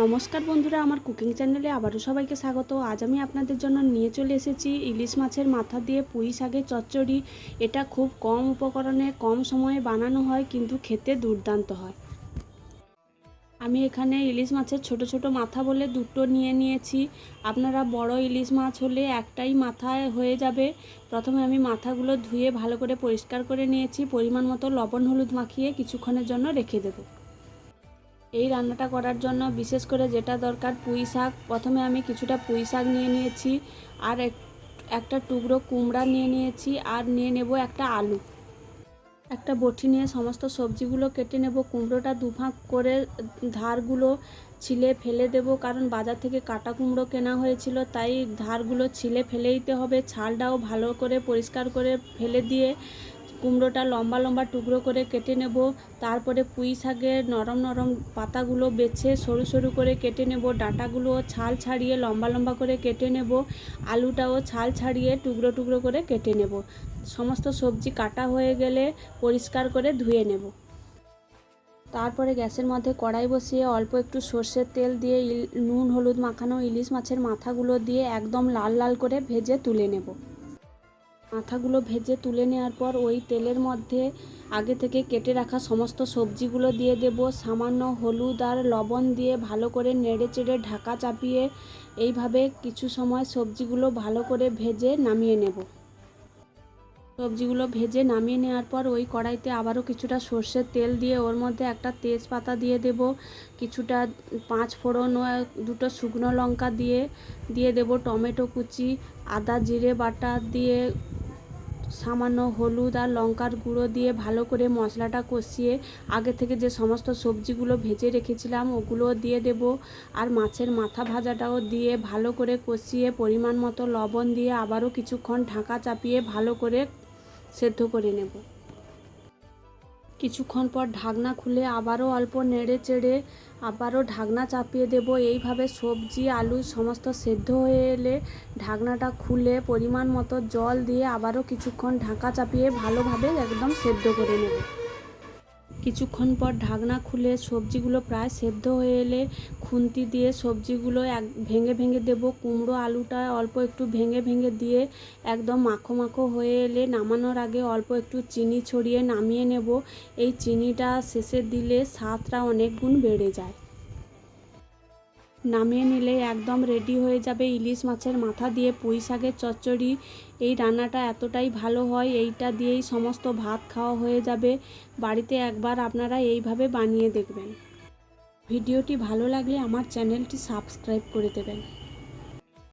নমস্কার বন্ধুরা, আমার কুকিং চ্যানেলে আবারও সবাইকে স্বাগত। আজ আমি আপনাদের জন্য নিয়ে চলে এসেছি ইলিশ মাছের মাথা দিয়ে পুঁই শাকের চচ্চড়ি। এটা খুব কম উপকরণে, কম সময়ে বানানো হয়, কিন্তু খেতে দুর্দান্ত হয়। আমি এখানে ইলিশ মাছের ছোট ছোট মাথা বলে দুটো নিয়ে নিয়েছি। আপনারা বড় ইলিশ মাছ হলে একটাই মাথায় হয়ে যাবে। প্রথমে আমি মাথাগুলো ধুয়ে ভালো করে পরিষ্কার করে নিয়েছি। পরিমাণ মতো লবণ হলুদ মাখিয়ে কিছুক্ষণের জন্য রেখে দেবো। এই রান্নাটা করার জন্য বিশেষ করে যেটা দরকার পুঁই শাক। প্রথমে আমি কিছুটা পুঁই শাক নিয়ে নিয়েছি আর এক- একটা টুকরো কুমড়া নিয়ে নিয়েছি আর নিয়ে নেব একটা আলু। একটা বটি নিয়ে সমস্ত সবজিগুলো কেটে নেব, কুমড়োটা দুভাগ করে ধারগুলো ছিলে ফেলে দেব কারণ বাজার থেকে কাটা কুমড়ো কেনা হয়েছিল, তাই ধারগুলো ছিলে ফেলে দিতে হবে, ছালটাও ভালো করে পরিষ্কার করে ফেলে দিয়ে কুমড়োটা লম্বা লম্বা টুকরো করে কেটে নেব। তারপরে পুঁই শাকের নরম নরম পাতাগুলো বেছে সরু সরু করে কেটে নেব। ডাঁটাগুলো ছাল ছাড়িয়ে লম্বা লম্বা করে কেটে নেব। আলুটাও ছাল ছাড়িয়ে টুকরো টুকরো করে কেটে নেব। সমস্ত সবজি কাটা হয়ে গেলে পরিষ্কার করে ধুয়ে নেব। তারপরে গ্যাসের মধ্যে কড়াই বসিয়ে অল্প একটু সর্ষের তেল দিয়ে নুন, হলুদ মাখানো ইলিশ মাছের মাথাগুলো দিয়ে একদম লাল লাল করে ভেজে তুলে নেব। মাথাগুলো ভেজে তুলে নেওয়ার পর ওই তেলের মধ্যে আগে থেকে কেটে রাখা সমস্ত সবজিগুলো দিয়ে দেব। সামান্য হলুদ আর লবণ দিয়ে ভালো করে নেড়ে চেড়ে ঢাকা চাপিয়ে এইভাবে কিছু সময় সবজিগুলো ভালো করে ভেজে নামিয়ে নেব। সবজিগুলো ভেজে নামিয়ে নেওয়ার পর ওই কড়াইতে আবারও কিছুটা সর্ষের তেল দিয়ে ওর মধ্যে একটা তেজপাতা দিয়ে দেব। কিছুটা পাঁচ ফোড়ন ও দুটো শুকনো লঙ্কা দিয়ে দিয়ে দেব টমেটো কুচি, আদা জিরে বাটা দিয়ে সামান্য হলুদ আর লঙ্কার গুঁড়ো দিয়ে ভালো করে মশলাটা কষিয়ে আগে থেকে যে সমস্ত সবজিগুলো ভেজে রেখেছিলাম ওগুলো দিয়ে দেব আর মাছের মাথা ভাজাটাও দিয়ে ভালো করে কষিয়ে পরিমাণ মতো লবণ দিয়ে আবারও কিছুক্ষণ ঢাকা চাপিয়ে ভালো করে সেদ্ধ করে নেব। কিছুক্ষণ পর ঢাকনা খুলে আবারও অল্প নেড়ে চেড়ে আবারও ঢাকনা চাপিয়ে দেব। এইভাবে সবজি, আলু সমস্ত সেদ্ধ হয়ে এলে ঢাকনাটা খুলে পরিমাণ মতো জল দিয়ে আবারও কিছুক্ষণ ঢাকা চাপিয়ে ভালোভাবে একদম সেদ্ধ করে নেব। কিছুক্ষণ পর ঢাকনা খুলে সবজিগুলো প্রায় সেদ্ধ হয়ে এলে খুন্তি দিয়ে সবজিগুলো এক ভেঙে ভেঙে দেব। কুমড়ো আলুটা অল্প একটু ভেঙে ভেঙে দিয়ে একদম মাখো মাখো হয়ে এলে নামানোর আগে অল্প একটু চিনি ছড়িয়ে নামিয়ে নেব। এই চিনিটা শেষে দিলে স্বাদটা অনেক গুণ বেড়ে যায়। নামিয়ে নিলে একদম রেডি হয়ে যাবে ইলিশ মাছের মাথা দিয়ে পুঁই শাকের চচ্চড়ি। এই রান্নাটা এতটাই ভালো হয়, এইটা দিয়েই সমস্ত ভাত খাওয়া হয়ে যাবে। বাড়িতে একবার আপনারা এইভাবে বানিয়ে দেখবেন। ভিডিওটি ভালো লাগলে আমার চ্যানেলটি সাবস্ক্রাইব করে দেবেন।